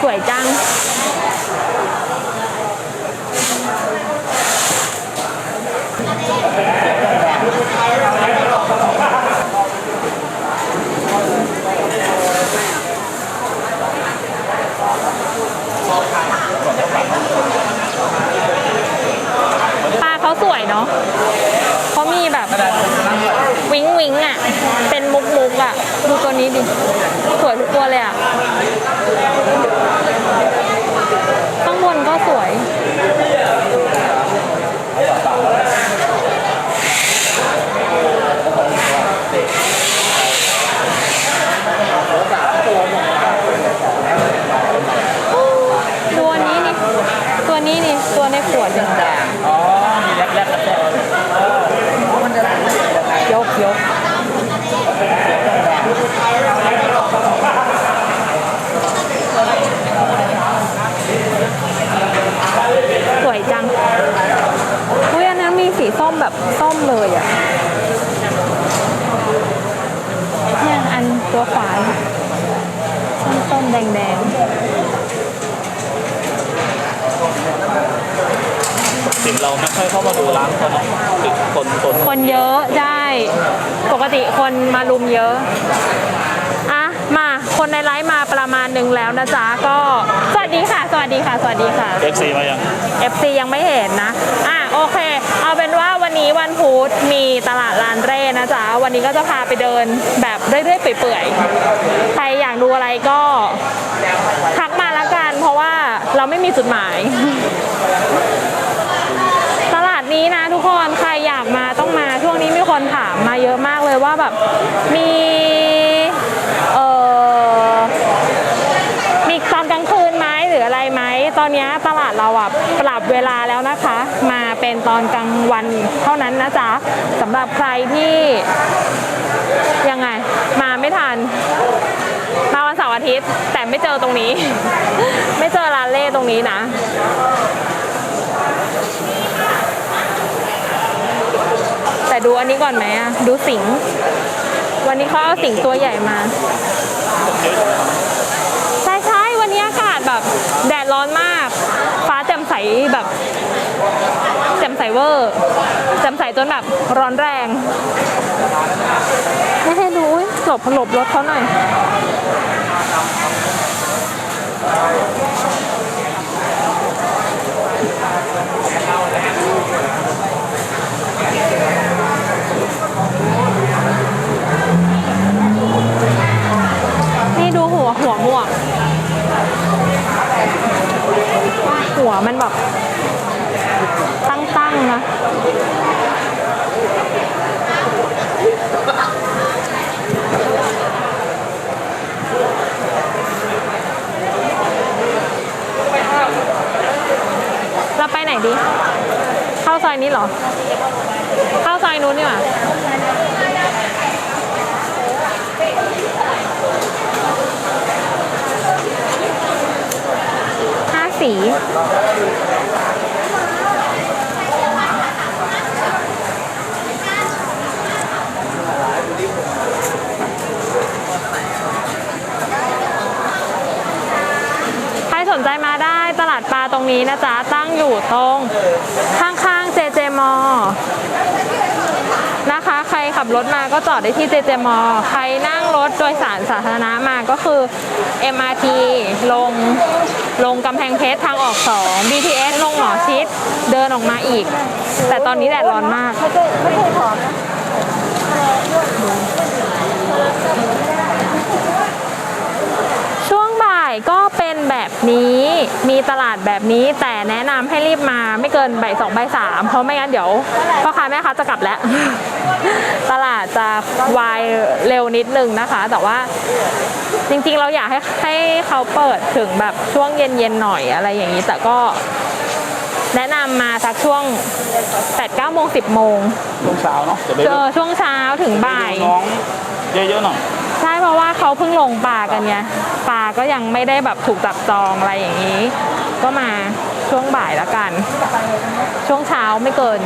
สวยจัง ปลาเขาสวยเนาะเขามีแบบ วิงวิงอะ เป็น มุกมุกอะดูตัวนี้ดิ สวยทุกตัวเลยอะ ข้างบนก็สวย ตัวนี้นี่ ตัวนี้นี่ ตัวในขวดเนี่ย อ๋อ มีแรกๆแล้วก็มันจะยกยก สวยจังอุ้ยอันนั้นมีสีส้มแบบส้มเลยอะเนี่ยอันตัวขวาส้มส้มๆแดงแดง สิงเราไม่ค่อยเข้ามาดูร้านเขาเนาะติดคนคน ๆคนเยอะใช่ปกติ คนมาลุมเยอะอะมาคนในไลฟ์มาประมาณหนึ่งแล้วนะจ๊ะก็สวัสดีค่ะ สวัสดีค่ะ สวัสดีค่ะเอฟซีมายัง FC ยังไม่เห็นนะอะโอเค เอาเป็นว่าวันนี้วันพุธมีตลาดลานเร่นะจ๊ะวันนี้ก็จะพาไปเดินแบบเรื่อยๆเปื่อยๆใครอยากดูอะไรก็ทักมาละกัน เพราะว่าเราไม่มีจุดหมาย ตลาดนี้นะทุกคนใครอยากมา คนถามมาเยอะมากเลยว่าแบบมีเอ่อมีตอนกลางคืนไหมหรืออะไรไหมตอนนี้ตลาดเราอะปรับเวลาแล้วนะคะ มาเป็นตอนกลางวันเท่านั้นนะจ๊ะสำหรับใครที่ยังไงมาไม่ทันมาวันเสาร์อาทิตย์แต่ไม่เจอตรงนี้ ไม่เจอร้านเล่ตรงนี้นะ แต่ ดูอันนี้ก่อนไหมอะ ดูสิงห์วันนี้เขาเอาสิงห์ตัวใหญ่มา ใช่ใช่วันนี้อากาศแบบ แดดร้อนมาก ฟ้าแจ่มใสแบบแจ่มใสเวอร์แจ่มใสจนแบบร้อนแรงให้ให้ดูอุ๊ยหลบหลบรถเขาหน่อย นี่ดูหัวหัวหมวก หัวมันแบบ ตั้งๆนะ เราไปไหนดี เข้าซอยนี้เหรอ เข้าซอยนู้นดีกว่า ห้าสี ใครสนใจมาได้ตลาดปลาตรงนี้นะจ๊ะ ตั้งอยู่ตรง ข้างๆ JJ m นะคะ ใครขับรถมาก็จอดได้ที่ JJ m ใครนั่ง ถโดยสารสาธารณะมาก็คือ MRT ลงลงกำแพงเพชรทางออก 2 BTS ลงหมอชิด เดินออกมาอีก แต่ตอนนี้แดดร้อนมาก ไม่เคยไม่เคยถอนนะ ช่วงบ่ายก็เป็น แบบนี้มีตลาดแบบนี้ แต่แนะนำให้รีบมาไม่เกินบ่ายสองบ่ายสามเพราะไม่งั้นเดี๋ยวพ่อค้าแม่ค้าจะกลับแล้ว ตลาดจะวายเร็วนิดนึงนะคะ แต่ว่าจริงๆเราอยากให้ให้เขาเปิดถึงแบบช่วงเย็นๆหน่อยอะไรอย่างนี้แต่ก็แนะนำมาสักช่วง8 9โมง10โมงช่วงเช้าเนาะจะได้เจดูอช่วงเช้าถึงบ่ายน้องเยอะๆหน่อยใช่ เพราะว่าเขาเพิ่งลงปลากันไงปลาก็ยังไม่ได้แบบถูกจับจองอะไรอย่างนี้ ก็มาช่วงบ่ายละกัน ช่วงเช้าไม่เกิน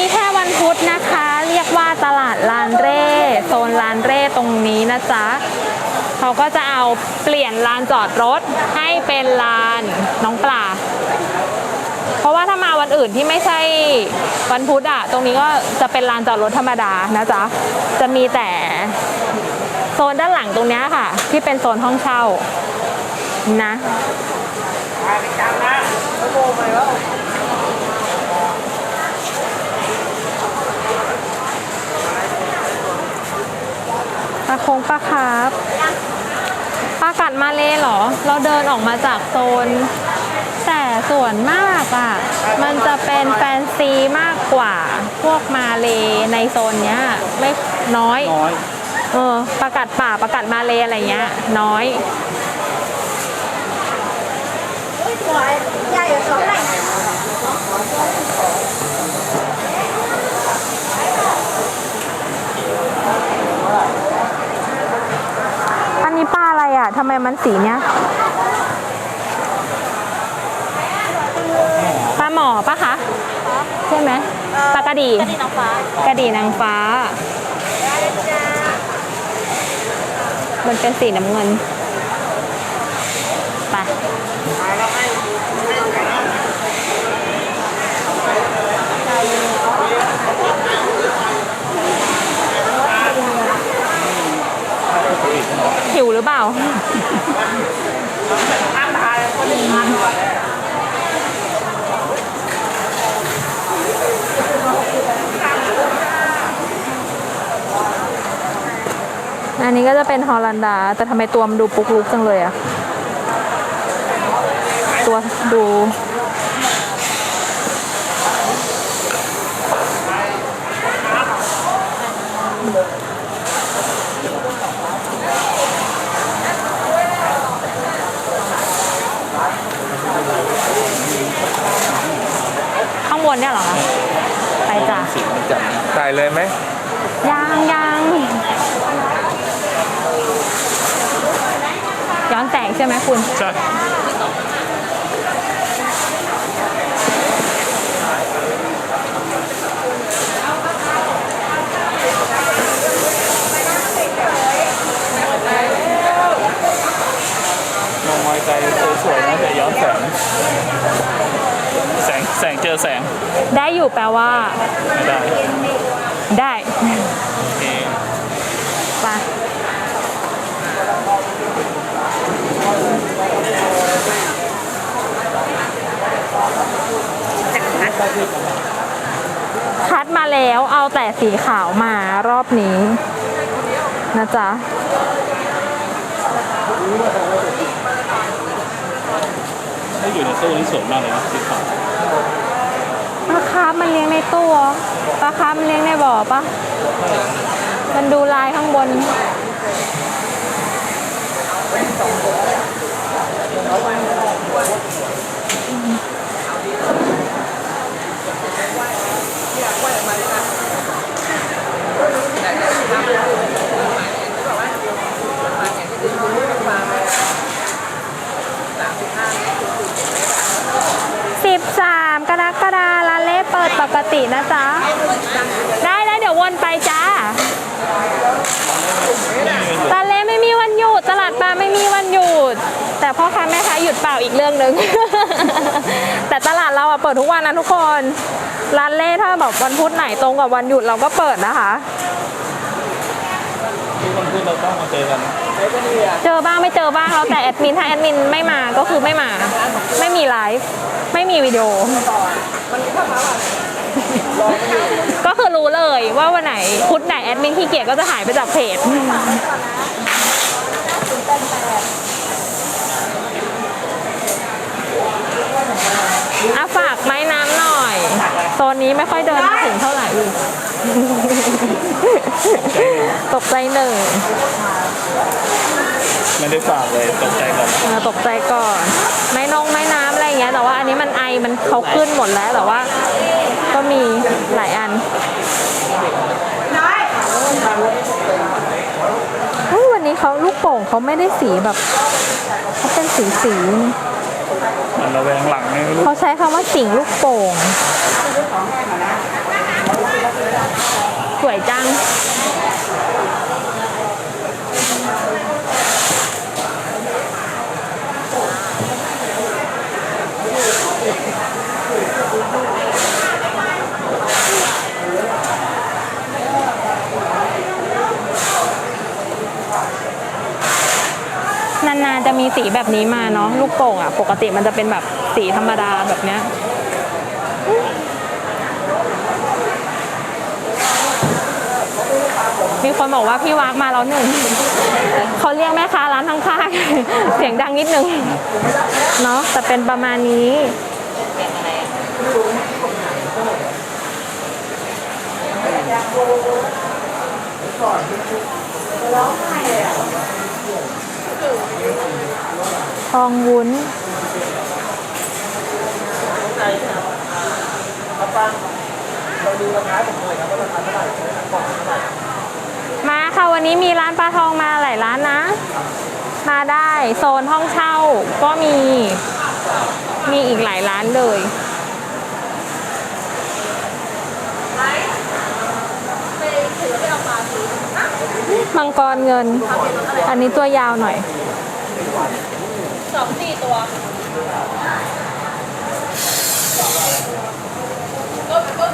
มีแค่วันพุธนะคะ เรียกว่าตลาดลานเร่ โซนลานเร่ตรงนี้นะจ๊ะเขา ก็จะเอาเปลี่ยนลานจอดรถให้เป็นลานน้องปลา เพราะว่าถ้ามาวันอื่นที่ไม่ใช่วันพุธอะตรงนี้ก็จะเป็นลานจอดรถธรรมดานะจ๊ะ จะมีแต่โซนด้านหลังตรงนี้ค่ะ ที่เป็นโซนห้องเช่านะปลาคงปลาคร์ฟ ปลากัดมาเลยเหรอ เราเดินออกมาจากโซน แต่ส่วนมากอะ่ะ มันจะเป็นแฟนซีมากกว่าพวกมาเลในโซนเนี้ยไม่น้อย น้อย เออประกัดป่าประกัดมาเลอะไรเงี้ย น้อยอันนี้ปลา อะไรอะทำไมมันสีเนี้ยปลาหมอปะคะ ใช่ไหมปลากระดีกระดิ่งน้องฟ้ากระดีนางฟ้า มันเป็นสีน้ำเงินไป หิวหรือเปล่าอันนี้ก็จะเป็นฮอลันดา แต่ทำไมตัวมันดูปุกลุกจังเลยอะตัวดู ข้างบนเนี่ยเหรอคะ ไปจ้ะ สีมันจัด ถ่าย เลยไหมยังยังย้อนแสงใช่ไหมคุณ ใช่ มองมอยไกลสวยๆนะแต่ย้อนแสง แสงแสงเจอแสงได้อยู่แปลว่า ไม่ได้ได้โอเคไปคัดมาแล้วเอาแต่สีขาวมารอบนี้ นะจ๊ะ ถ้าอยู่ในตู้นี่สวยมากเลยนะสีขาวปลา คาร์ฟมันเลี้ยงในตู้ปลาคาร์ฟมันเลี้ยงในบ่อปะมันดูลายข้างบน13 กรกฎาคมร้านเล่เปิดปกตินะจ๊ะ ได้แล้วเดี๋ยววนไปจ้าร้านเล่ไม่มีวันหยุด ตลาดปลาไม่มีวันหยุด แต่พ่อค้าแม่ค้าหยุดเปล่า อีกเรื่องหนึ่ง แต่ตลาดเราอะเปิดทุกวันนะทุกคน ร้านเล่ถ้าแบบวันพุธไหนตรงกับวันหยุดเราก็เปิดนะคะทุกคนพูดเราต้องมาเจอกันเจอบ้างไม่เจอบ้างแล้วแต่แอดมินถ้าแอดมินไม่มาก็คือไม่มา ไม่มีไลฟ์ไม่มีวิดีโอ ก็คือรู้เลยว่าวันไหนพุธไหนแอดมินขี้เกียจก็จะหายไปจากเพจ อาฝากไม้น้ำหน่อย โซนนี้ไม่ค่อยเดินมาถึงเท่าไหร่ ตกใจหนึ่งไม่ได้ฝากเลยตกใจก่อนเออตกใจก่อน ไม้นงไม้น้ำอะไรอย่างเงี้ย แต่ว่าอันนี้มันไอมันเขาขึ้นหมดแล้วแต่ว่า ก็มีหลายอันเฮ้ยวันนี้เขาลูกโป่งเขาไม่ได้สีแบบเขาเป็นสีสี มันระแวงหลังนี่เขาใช้คำว่าสิงลูกโป่ง สวยจัง มีสีแบบนี้มาเนาะลูกโป่งอะ ปกติมันจะเป็นแบบสีธรรมดาแบบเนี้ยมีคนบอกว่าพี่วากมาแล้วหนึ่งเขาเรียกแม่ค้าร้านข้างๆ เสียงดังนิดนึงเนาะแต่เป็นประมาณนี้ ทองวุ้น มาค่ะวันนี้มีร้านปลาทองมาหลายร้านนะ มาได้โซนห้องเช่าก็มี มีอีกหลายร้านเลยมังกรเงิน อันนี้ตัวยาวหน่อย สองสี่ตัวหลบก่อน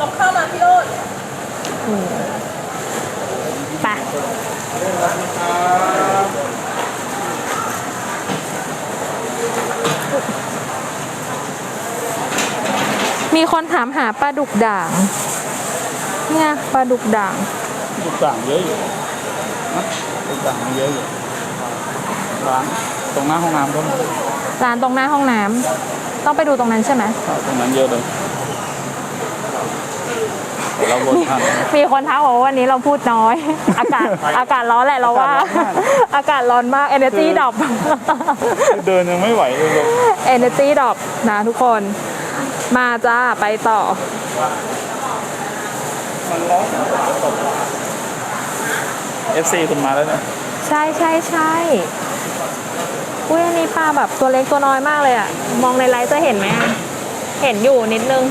ลองเข้ามาพี่โรดไปมีคนถามหาปลาดุกด่าง เนี่ยปลาดุกด่างลูกต่างเยอะอยู่นะลูกต่างมันเยอะอยู่ ร้านตรงหน้าห้องน้ำก็มีร้านตรงหน้าห้องน้ำต้องไปดูตรงนั้นใช่ไหมตรงนั้นเยอะเลยเดี๋ยวเราวนทันมีคนทักบอกว่าวันนี้เราพูดน้อย อากาศอากาศร้อนแหละเราว่า อากาศร้อนมาก energy ดรอป เดินยังไม่ไหวเลยลูก energy ดรอปนะทุกคน มาจ้า ไปต่อมันร้อนเอฟซีคุณมาแล้วเนี่ยใช่ใช่ใช่ อุ้ยอันนี้ปลาแบบตัวเล็กตัวน้อยมากเลยอะมองในไลฟ์จะเห็นไหมอะเห็นอยู่นิดนึง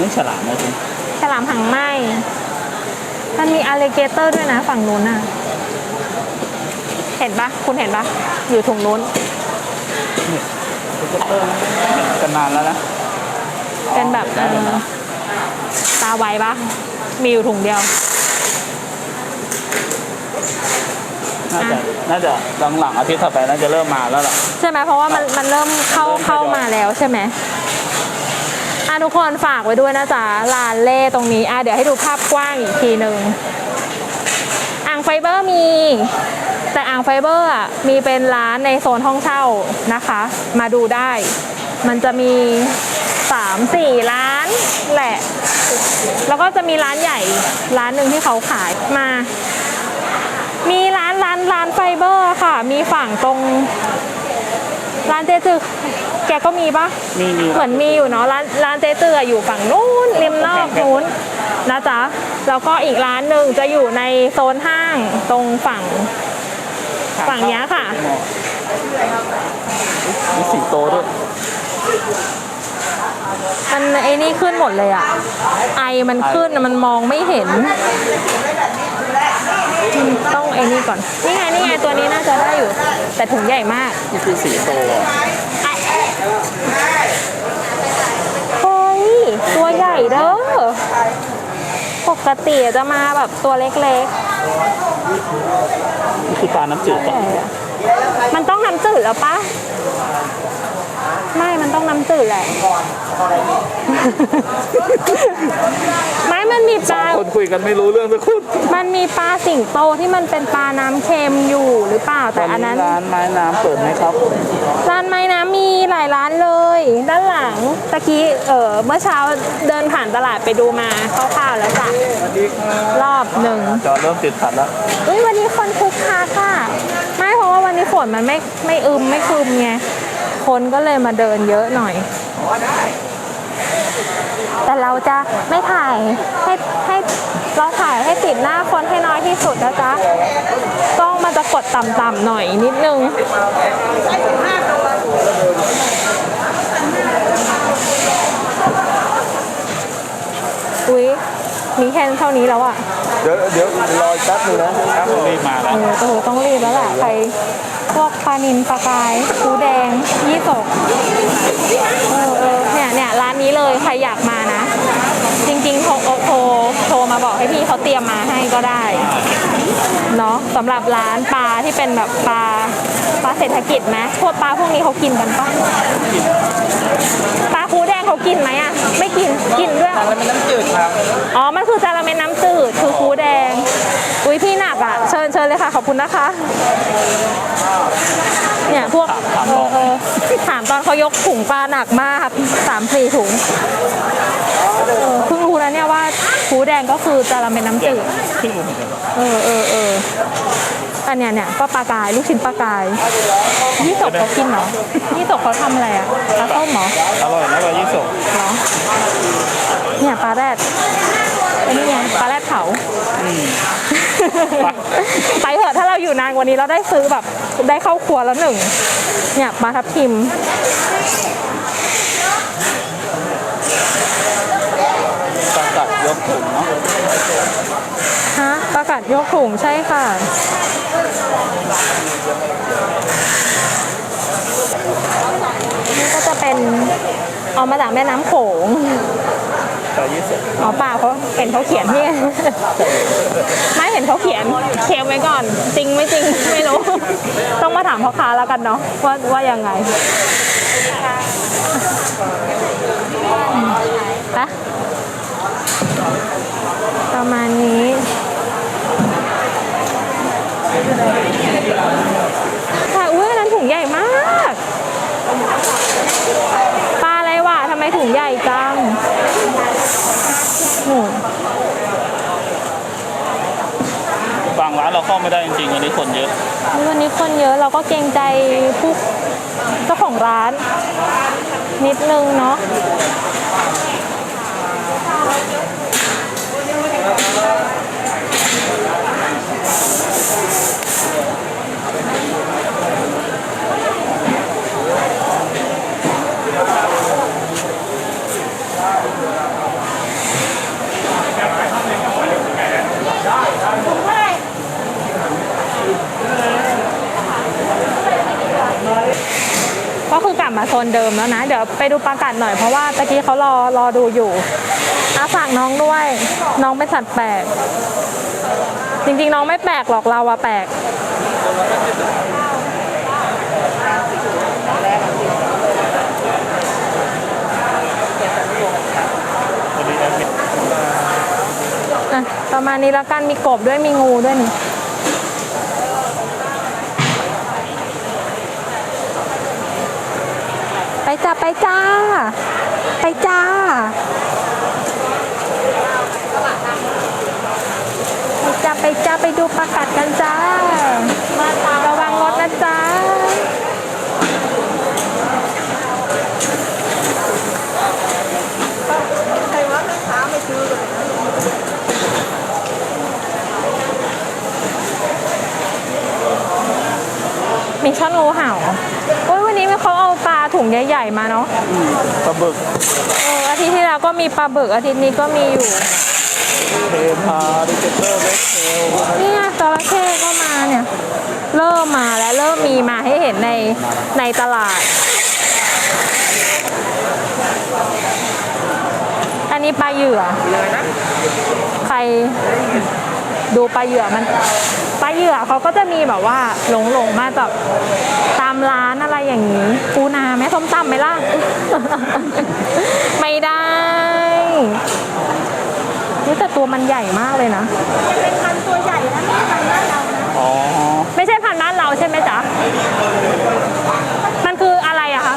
นี่ฉลามนะคุณฉลามหางไหมมันมีอ l ล i เกเตอร์ด้วยนะฝั่งนู้นน่ะเห็นปะคุณเห็นปะอยู่ถุงนู้นกันนานแล้วนะเป็นแบบเออตาไวปะมีอยู่ถุงเดียว น่าจะน่าจะหลังๆอาทิตย์ถัดไปน่าจะเริ่มมาแล้วล่ะ ใช่ไหมเพราะว่ามันมันเริ่มเข้าเริ่มทยอยเข้ามาแล้วใช่ไหมอะทุกคนฝากไว้ด้วยนะจ๊ะลานเล่ตรงนี้อะเดี๋ยวให้ดูภาพกว้างอีกทีหนึ่งอ่างไฟเบอร์มี แต่อ่างไฟเบอร์อะมีเป็นร้านในโซนห้องเช่านะคะ มาดูได้ มันจะมีสามสี่ร้านแหละ แล้วก็จะมีร้านใหญ่ร้านหนึ่งที่เขาขายมามี ร้านร้านร้านไฟเบอร์ค่ะ มีฝั่งตรงร้านเจจือแกก็มีปะมีมีเหมือนมีอยู่เนาะร้านร้านเจจืออยู่ฝั่งนู้นริมนอกนู้นนะจ๊ะแล้วก็อีกร้านหนึ่งจะอยู่ในโซนห้างตรงฝั่ง ฝั่งเนี้ยค่ะมีสิงโตด้วยมันไอ้นี่ขึ้นหมดเลยอะไอมันขึ้นอะมันมองไม่เห็นอืม ต้องไอ้นี่ก่อน นี่ไงนี่ไงตัวนี้น่าจะได้อยู่ แต่ถุงใหญ่มาก นี่คือสิงโตอะเฮ้ย ตัวใหญ่เด้อ ปกติจะมาแบบตัวเล็กนี่คือปลาน้ำจืดๆป่ะมันต้องน้ำจืดแล้วปะ ไม่มันต้องน้ำจืดแหละ ไม่มันมีปลา คนคุยกันไม่รู้เรื่องสักคนมันมีปลาสิงโตที่มันเป็นปลาน้ำเค็มอยู่หรือเปล่าแต่อันนั้น ร้านไม้น้ำเปิดไหมครับ ร้านไม้น้ำมีหลายร้านเลย ด้านหลังตะกี้เออเมื่อเช้าเดินผ่านตลาดไปดูมาคร่าวๆแล้วจ้ะสวัสดีครับรอบหนึ่งจอเริ่มติดขัดแล้วเฮ้ยวันนี้คนคึกคักค่ะ ไม่เพราะว่าวันนี้ฝนมันไม่ไม่อึมไม่ครึมไง คนก็เลยมาเดินเยอะหน่อย แต่เราจะไม่ถ่ายให้ให้เราถ่ายให้ติดหน้าคนให้น้อยที่สุดนะจ๊ะกล้องมันจะกดต่ำๆหน่อยนิดนึงนมีแค่เท่านี้แล้วอะเดี๋ยวเดี๋ยวรอแป๊บนึงนะครับผมรีบมาแล้เอวอโอ้โหต้องรีบแล้วแหละใคร พวกปลานิลปลากายปูแดงยี่สกเออเออเนี่ยเนี่ยร้านนี้เลยใครอยากมานะ จริงๆโทรโทรโทรมาบอกให้พี่เขาเตรียมมาให้ก็ได้เนาะสำหรับร้านปลาที่เป็นแบบปลาปลาเศรษฐกิจไหมพวกปลาพวกนี้เขากินกันปะปลาคูแดงเขากินไหมอะไม่กินกินด้วยเหรอแล้วมันน้ำจืดครับอ๋อมันคือจาระเม็ดน้ำจืดคือคูแดง อุ้ยพี่หนักอะเชิญเชิญเลยค่ะขอบคุณนะคะ เนี่ยพวกเออเออถามตอนเขายกถุงปลาหนักมากสามสี่ถุง เออเพิ่งรู้นะเนี่ยว่าคูแดงก็คือจาระเม็ดน้ำจืดขึ้นลงเหมือนกันเออเออเอออันเนี้ยเนี่ยก็ปลากายลูกชิ้นปลากายยี่ตกเขากินเหรอยี่ตกเขาทำอะไรอะปลาต้มเหรออร่อยนะปลายี่สกเหรอเนี่ยปลาแรดไอ้นี่ไงปลาแรดเผาไปเถอะถ้าเราอยู่นานกว่านี้เราได้ซื้อแบบได้เข้าครัวแล้วหนึ่งเนี่ยปลาทับทิม ปลา กถุงเนาะฮะปลากัดยกถุงใช่ค่ะ นี่ก็จะเป็นเอามาจากแม่น้ำโขงปลายี่สกอ๋อเปล่าเขาเห็นเขาเขียนที่ไม่เห็นเขาเขียนเคลมไว้ก่อน จริงไม่จริงไม่รู้ ต้องมาถามพ่อค้าแล้วกันเนาะว่าว่ายังไงไป ประมาณนี้ ค่ะอุ้ยอันนั้นถุงใหญ่มากปลาอะไรวะทำไมถุงใหญ่จังโอ้บางร้านเราเข้าไม่ได้จริงๆวันนี้คนเยอะ วันนี้คนเยอะเราก็เกรงใจผู้เจ้าของร้าน นิดนึงเนาะ ก็คือกลับมาโซนเดิมแล้วนะ เดี๋ยวไปดูปลากัดหน่อยเพราะว่าตะกี้เขารอรอดูอยู่อาฝากน้องด้วย น้องเป็นสัตว์แปลก จริงๆ น้องไม่แปลกหรอกเราอะแปลก อะ ประมาณนี้แล้วกันมีกบด้วยมีงูด้วยนี่ไปจ้า ไปจ้า ไปจ้า ไปจ้าไปจ้าไปดูประกาศกันจ้า ระวังรถนะจ้ามีช่อนงูเห่าโอ้ยวันนี้เขาเอาปลาถุงใหญ่ๆมาเนาะปลาบึกเอออาทิตย์ที่แล้วก็มีปลาบึกอาทิตย์นี้ก็มีอยู่เทพาดิเกเตอร์เวสเทลเนี่ยจระเข้ก็มาเนี่ย เริ่มมาแล้วเริ่มมีมาให้เห็นในในตลาด อันนี้ปลาเหยื่อใครดูปลาเหยื่อมันปลาเหยื่อเขาก็จะมีแบบว่าหลงหลงๆมาจากตามร้านอะไรอย่างนี้ ปูนาไหมส้มตำไหมล่ะ ไม่ได้ นี่แต่ตัวมันใหญ่มากเลยนะอ๋อ ไม่ใช่พันธุ์บ้านเราใช่ไหมจ๊ะ มันคืออะไรอะคะ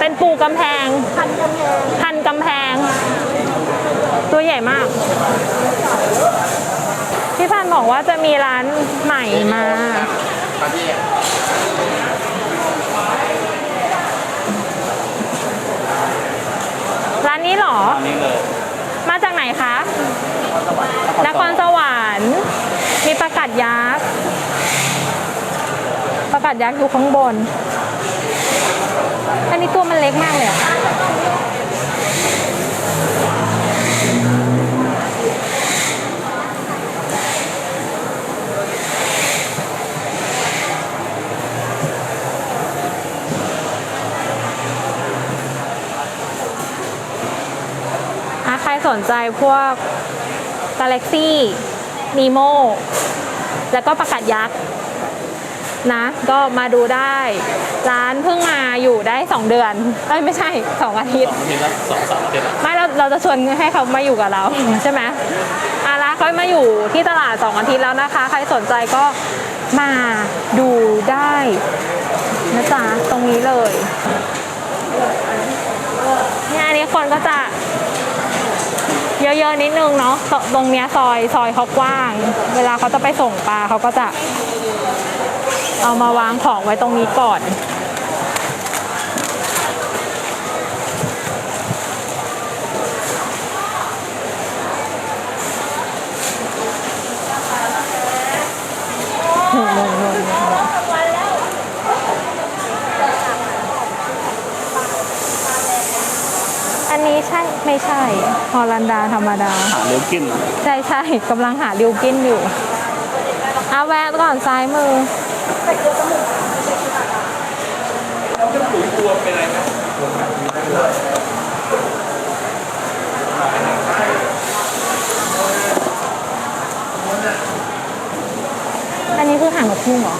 เป็นปูกำแพงพันกำแพง ตัวใหญ่มาก พี่พันธุ์บอกว่าจะมีร้านใหม่มาร้านนี้ รออันนี้เลยมาจากไหนคะ นครสวรรค์ มีประกาศยักษ์ ประกาศยักษ์อยู่ข้างบน อันนี้ตัวมันเล็กมากเลยอะ สนใจพวก Galaxy Nemo แล้วก็ประกาศยักษ์นะ ก็มาดูได้ ร้านเพิ่งมาอยู่ได้ 2 เดือนเอ้ยไม่ใช่ 2 อาทิตย์ทีละสองสามอาทิตย์อะไม่เราเราจะชวนให้เขามาอยู่กับเรา ใช่ไหมอาร้านเขามาอยู่ที่ตลาด 2 อาทิตย์แล้วนะคะ ใครสนใจก็มาดูได้นะจ๊ะตรงนี้เลยเนี่ยอันนี้คนก็จะ เยอะๆนิดนึงเนาะตรงเนี้ยซอยซอยเขากว้าง เวลาเขาจะไปส่งปลาเขาก็จะ เอามาวางของไว้ตรงนี้ก่อนอันนี้ใช่ ไม่ใช่ฮอลันดาธรรมดา หาเลี้ยวกินใช่ใช่กำลังหาริวกินอยู่เอาแวะก่อนซ้ายมืออันนี้คือหางนกยุงเหรอ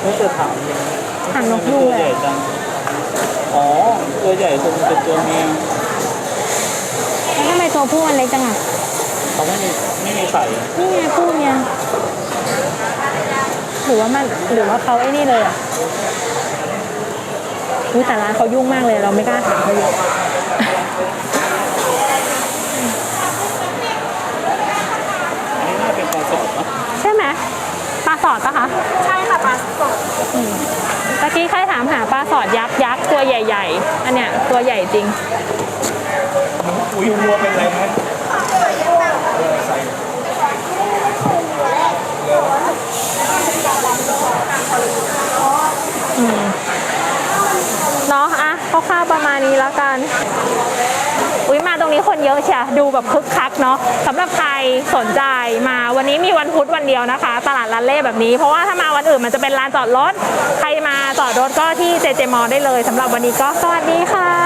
ไม่จะถามหางนกยุงตัวเลใหญ่ยจัง อ๋อ ตัวใหญ่ตัวมันเป็นตัวเมียแล้วทำไมตัวผู้มันเล็กจังอะเขาไม่มีไม่มีไข่นี่ไงผู้เนี่ยหรือว่ามันหรือว่าเขาไอ้นี่เลยอะอุ้ยแต่ร้านเขายุ่งมากเลยเราไม่กล้าถามเขาเยอะอันนี้น่าเป็นปลาสดนะใช่ไหมปลาสอดปะคะใช่ค่ะปลาสดตะกี้ใครถามหาปลาสอดยักษ์ยักษ์ตัวใหญ่ ๆ อันเนี้ยตัวใหญ่จริง อุ้ยวัวเป็นไรไหมเนาะอะคร่าวๆประมาณนี้แล้วกัน อุ้ยมาตรงนี้คนเยอะเชียดูแบบคึกคักเนาะสำหรับใครสนใจมาวันนี้มีวันพุธวันเดียวนะคะ ตลาดลานเล่แบบนี้ เพราะว่าถ้ามาวันอื่นมันจะเป็นลานจอดรถ ใครมาจอดรถก็ที่เจเจมอได้เลยสำหรับวันนี้ก็สวัสดีค่ะ